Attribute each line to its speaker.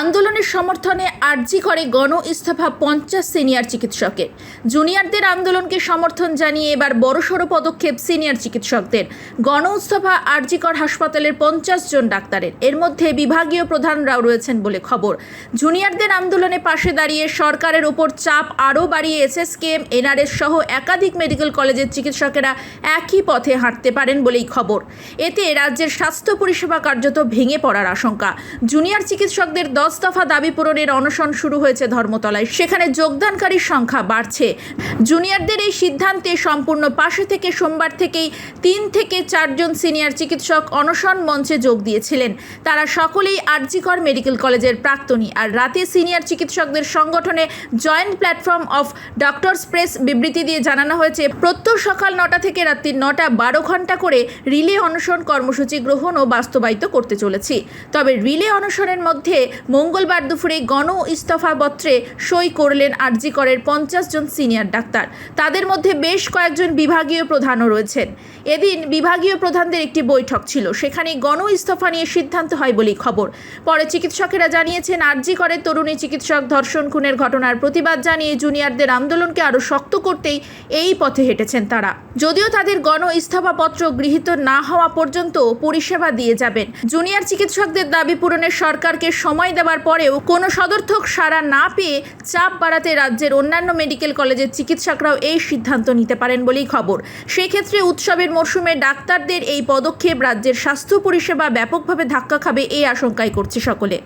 Speaker 1: আন্দোলনের সমর্থনে আর্জি করে গণ ইস্তফা পঞ্চাশ সিনিয়র চিকিৎসকের। জুনিয়রদের আন্দোলনকে সমর্থন জানিয়ে এবার বড়সড় পদক্ষেপ সিনিয়র চিকিৎসকদের। গণ ইস্তফা আরজিকর হাসপাতালের পঞ্চাশ জন ডাক্তারের। এর মধ্যে বিভাগীয় প্রধানরাও রয়েছেন বলে খবর। জুনিয়রদের আন্দোলনে পাশে দাঁড়িয়ে সরকারের ওপর চাপ আরও বাড়িয়ে এসএসকেএম, এনআরএস সহ একাধিক মেডিকেল কলেজের চিকিৎসকেরা একই পথে হাঁটতে পারেন বলেই খবর। এতে রাজ্যের স্বাস্থ্য পরিষেবা কার্যত ভেঙে পড়ার আশঙ্কা। জুনিয়র চিকিৎসকদের দশ দফা দাবি পূরণের অনশন শুরু হয়েছে ধর্মতলায়। সেখানে যোগদানকারীর সংখ্যা বাড়ছে। জুনিয়রদের এই সিদ্ধান্তে সম্পূর্ণ পাশে থেকে সোমবার থেকেই তিন থেকে চারজন সিনিয়র চিকিৎসক অনশন মঞ্চে যোগ দিয়েছিলেন। তারা সকলেই আরজিকর মেডিকেল কলেজের প্রাক্তনী। আর রাতে সিনিয়র চিকিৎসকদের সংগঠনে joint platform of doctors press বিবৃতি দিয়ে জানানো হয়েছে, প্রত্যহ সকাল নটা থেকে রাত্রি নটা বারো ঘণ্টা করে রিলে অনশন কর্মসূচি গ্রহণ ও বাস্তবায়িত করতে চলেছি। তবে রিলে অনশনের মধ্যে মঙ্গলবার দুপুরে গণ ইস্তফাপত্রে সই করলেন আরজিকরের পঞ্চাশ জন সিনিয়র ডাক্তার। তাদের মধ্যে বেশ কয়েকজন বিভাগীয় প্রধানও রয়েছেন। এদিন বিভাগীয় প্রধানদের একটি বৈঠক ছিল। সেখানে গণ ইস্তফা নিয়ে সিদ্ধান্ত হয় বলেই খবর। পরে চিকিৎসকেরা জানিয়েছেন, আরজি করে তরুণী চিকিৎসক ধর্ষণ খুনের ঘটনার প্রতিবাদ জানিয়ে জুনিয়রদের আন্দোলনকে আরও শক্ত করতেই এই পথে হেঁটেছেন তারা। যদিও তাদের গণ ইস্তফাপত্র গৃহীত না হওয়া পর্যন্ত পরিষেবা দিয়ে যাবেন। জুনিয়র চিকিৎসকদের দাবি পূরণের সরকারকে সময় দেওয়ার পরেও কোনো সদর্থক সাড়া না পেয়ে চাপ বাড়াতে রাজ্যের অন্যান্য মেডিকেল কলেজের চিকিৎসকরাও এই সিদ্ধান্ত নিতে পারেন বলেই খবর। সেক্ষেত্রে উৎসবের মরশুমে ডাক্তারদের এই পদক্ষেপ রাজ্যের স্বাস্থ্য পরিষেবা ব্যাপকভাবে ধাক্কা খাবে এই আশঙ্কায় করছে সকলে।